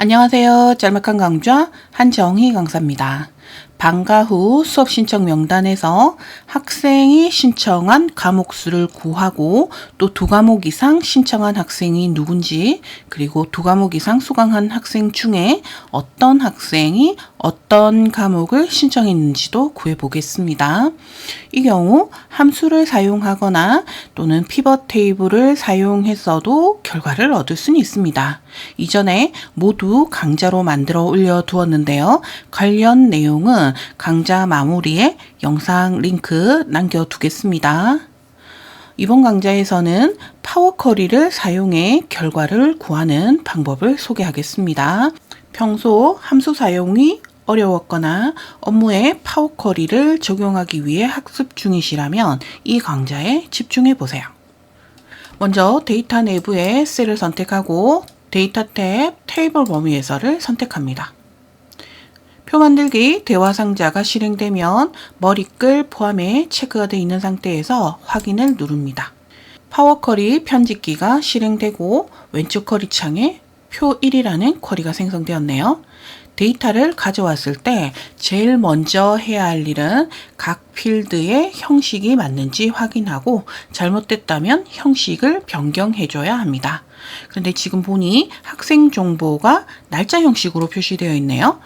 안녕하세요. 짤막한 강좌 한정희 강사입니다. 방과 후 수업 신청 명단에서 학생이 신청한 과목 수를 구하고 또 두 과목 이상 신청한 학생이 누군지 그리고 두 과목 이상 수강한 학생 중에 어떤 학생이 어떤 과목을 신청했는지도 구해 보겠습니다. 이 경우 함수를 사용하거나 또는 피벗 테이블을 사용했어도 결과를 얻을 수는 있습니다. 이전에 모두 강좌로 만들어 올려 두었는데요. 관련 내용 은 강좌 마무리에 영상 링크 남겨두겠습니다. 이번 강좌에서는 파워쿼리를 사용해 결과를 구하는 방법을 소개하겠습니다. 평소 함수 사용이 어려웠거나 업무에 파워쿼리를 적용하기 위해 학습 중이시라면 이 강좌에 집중해 보세요. 먼저 데이터 내부의 셀을 선택하고 데이터 탭 테이블 범위에서를 선택합니다. 표 만들기 대화 상자가 실행되면 머리글 포함해 체크가 되어 있는 상태에서 확인을 누릅니다. 파워 쿼리 편집기가 실행되고 왼쪽 쿼리 창에 표 1이라는 쿼리가 생성되었네요. 데이터를 가져왔을 때 제일 먼저 해야 할 일은 각 필드의 형식이 맞는지 확인하고 잘못됐다면 형식을 변경해줘야 합니다. 그런데 지금 보니 학생 정보가 날짜 형식으로 표시되어 있네요.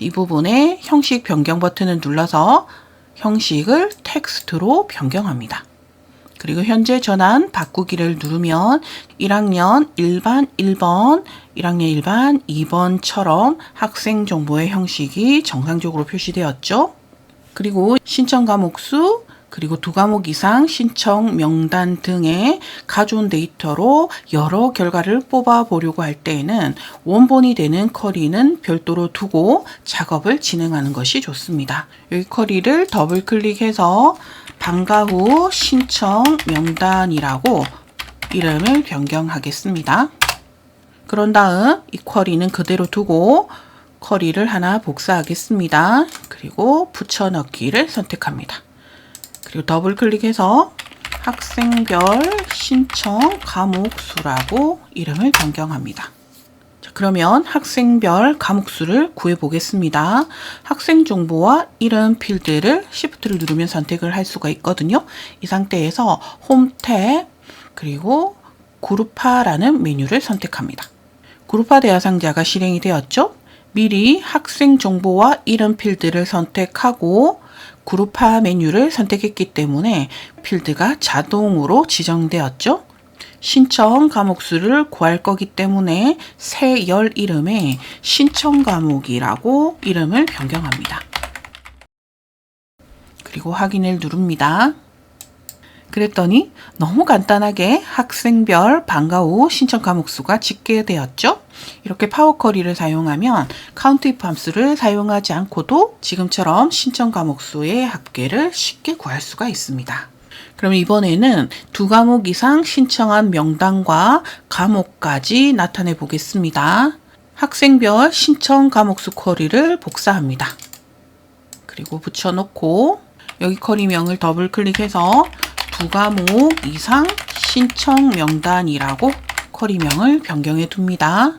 이 부분에 형식 변경 버튼을 눌러서 형식을 텍스트로 변경합니다. 그리고 현재 전환 바꾸기를 누르면 1학년 1반 1번, 1학년 1반 2번처럼 학생 정보의 형식이 정상적으로 표시되었죠. 그리고 신청 과목 수, 그리고 두 과목 이상 신청 명단 등의 가져온 데이터로 여러 결과를 뽑아 보려고 할 때에는 원본이 되는 쿼리는 별도로 두고 작업을 진행하는 것이 좋습니다. 여기 쿼리를 더블 클릭해서 방과 후 신청 명단이라고 이름을 변경하겠습니다. 그런 다음 이 쿼리는 그대로 두고 쿼리를 하나 복사하겠습니다. 그리고 붙여넣기를 선택합니다. 그리고 더블 클릭해서 학생별 신청 과목 수라고 이름을 변경합니다. 자, 그러면 학생별 과목 수를 구해 보겠습니다. 학생 정보와 이름 필드를 Shift를 누르면 선택을 할 수가 있거든요. 이 상태에서 홈 탭 그리고 그룹화라는 메뉴를 선택합니다. 그룹화 대화 상자가 실행이 되었죠? 미리 학생 정보와 이름 필드를 선택하고 그룹화 메뉴를 선택했기 때문에 필드가 자동으로 지정되었죠. 신청 과목 수를 구할 거기 때문에 새 열 이름에 신청 과목이라고 이름을 변경합니다. 그리고 확인을 누릅니다. 그랬더니 너무 간단하게 학생별 방과 후 신청 과목 수가 집계되었죠. 이렇게 파워쿼리를 사용하면 카운트이프 함수를 사용하지 않고도 지금처럼 신청 과목 수의 합계를 쉽게 구할 수가 있습니다. 그럼 이번에는 두 과목 이상 신청한 명단과 과목까지 나타내 보겠습니다. 학생별 신청 과목 수 쿼리를 복사합니다. 그리고 붙여놓고 여기 쿼리명을 더블 클릭해서 두 과목 이상 신청 명단이라고 쿼리명을 변경해 둡니다.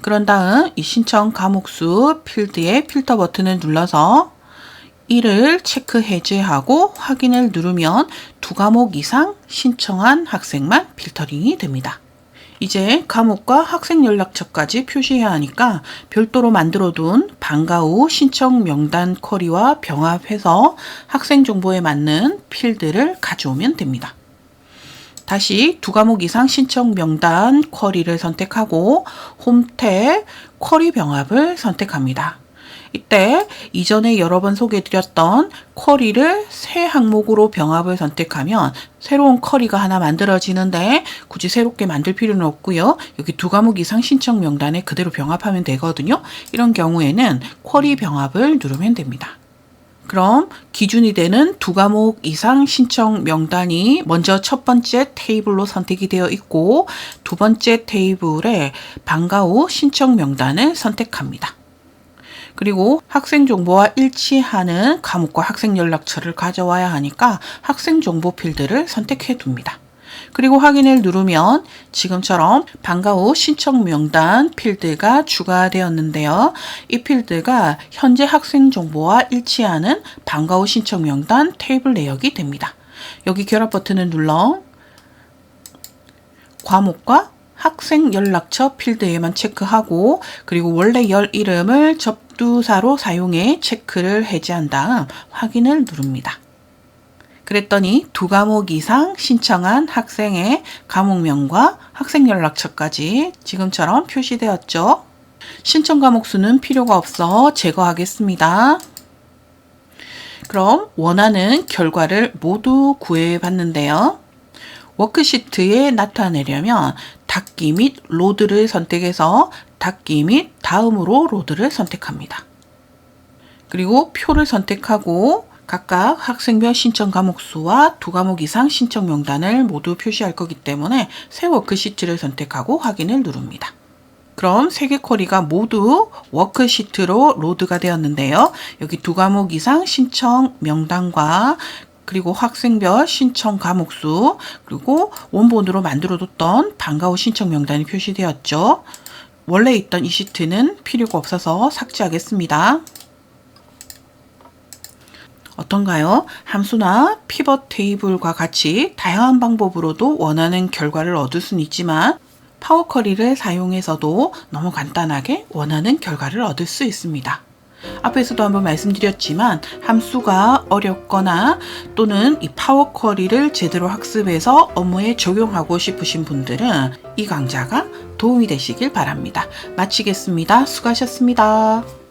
그런 다음 이 신청 과목수 필드의 필터 버튼을 눌러서 이를 체크 해제하고 확인을 누르면 두 과목 이상 신청한 학생만 필터링이 됩니다. 이제 과목과 학생 연락처까지 표시해야 하니까 별도로 만들어둔 방과 후 신청 명단 쿼리와 병합해서 학생 정보에 맞는 필드를 가져오면 됩니다. 다시 두 과목 이상 신청 명단 쿼리를 선택하고 홈탭 쿼리 병합을 선택합니다. 이때 이전에 여러 번 소개해드렸던 쿼리를 새 항목으로 병합을 선택하면 새로운 쿼리가 하나 만들어지는데 굳이 새롭게 만들 필요는 없고요. 여기 두 과목 이상 신청 명단에 그대로 병합하면 되거든요. 이런 경우에는 쿼리 병합을 누르면 됩니다. 그럼 기준이 되는 두 과목 이상 신청 명단이 먼저 첫 번째 테이블로 선택이 되어 있고 두 번째 테이블에 방과 후 신청 명단을 선택합니다. 그리고 학생 정보와 일치하는 과목과 학생 연락처를 가져와야 하니까 학생 정보 필드를 선택해 둡니다. 그리고 확인을 누르면 지금처럼 방과 후 신청 명단 필드가 추가되었는데요. 이 필드가 현재 학생 정보와 일치하는 방과 후 신청 명단 테이블 내역이 됩니다. 여기 결합 버튼을 눌러 과목과 학생 연락처 필드에만 체크하고 그리고 원래 열 이름을 접두사로 사용해 체크를 해제한 다음 확인을 누릅니다. 그랬더니 두 과목 이상 신청한 학생의 과목명과 학생 연락처까지 지금처럼 표시되었죠. 신청 과목 수는 필요가 없어 제거하겠습니다. 그럼 원하는 결과를 모두 구해 봤는데요. 워크시트에 나타내려면 닫기 및 로드를 선택해서 닫기 및 다음으로 로드를 선택합니다. 그리고 표를 선택하고 각각 학생별 신청 과목 수와 두 과목 이상 신청 명단을 모두 표시할 거기 때문에 새 워크시트를 선택하고 확인을 누릅니다. 그럼 세 개 쿼리가 모두 워크시트로 로드가 되었는데요. 여기 두 과목 이상 신청 명단과 그리고 학생별 신청 과목 수, 그리고 원본으로 만들어뒀던 방과 후 신청 명단이 표시되었죠. 원래 있던 이 시트는 필요가 없어서 삭제하겠습니다. 어떤가요? 함수나 피벗 테이블과 같이 다양한 방법으로도 원하는 결과를 얻을 수는 있지만 파워 쿼리를 사용해서도 너무 간단하게 원하는 결과를 얻을 수 있습니다. 앞에서도 한번 말씀드렸지만 함수가 어렵거나 또는 이 파워 쿼리를 제대로 학습해서 업무에 적용하고 싶으신 분들은 이 강좌가 도움이 되시길 바랍니다. 마치겠습니다. 수고하셨습니다.